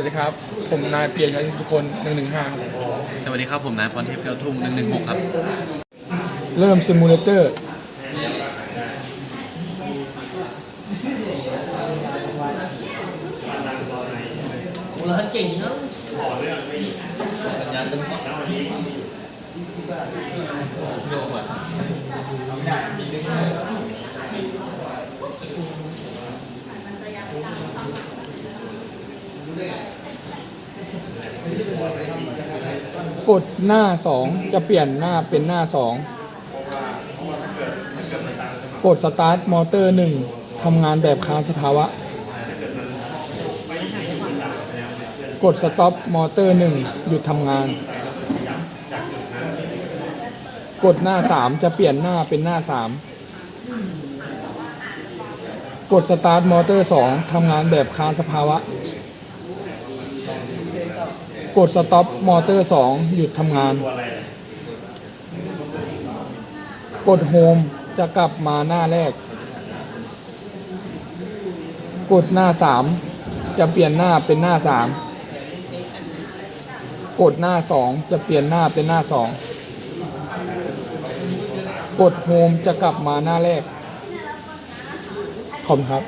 วัสดีครับ ผมนายเปลี่ยนชัยทุกคนหนึ่งหนึ่งห้าสวัสดีครับ ผมนายพรเทพเกียวทุ่ง116ครับ เริ่มซิมูเลเตอร์โอ้แล้วเก่งเนาะสัญญาณตึ้งก่อนโยกอะ กดหน้า2จะเปลี่ยนหน้าเป็นหน้า2กดสตาร์ทมอเตอร์1ทำงานแบบค้างสภาวะ กดสต็อปมอเตอร์1หยุดทำงาน กดหน้า3จะเปลี่ยนหน้าเป็นหน้า3กดสตาร์ทมอเตอร์2ทำงานแบบค้างสภาวะ กดสต็อปมอเตอร์ 2 หยุดทำงาน กดโฮมจะกลับมาหน้าแรก กดหน้า 3 จะเปลี่ยนหน้าเป็นหน้า 3 กดหน้า 2 จะเปลี่ยนหน้าเป็นหน้า 2 กดโฮมจะกลับมาหน้าแรกขอบคุณครับ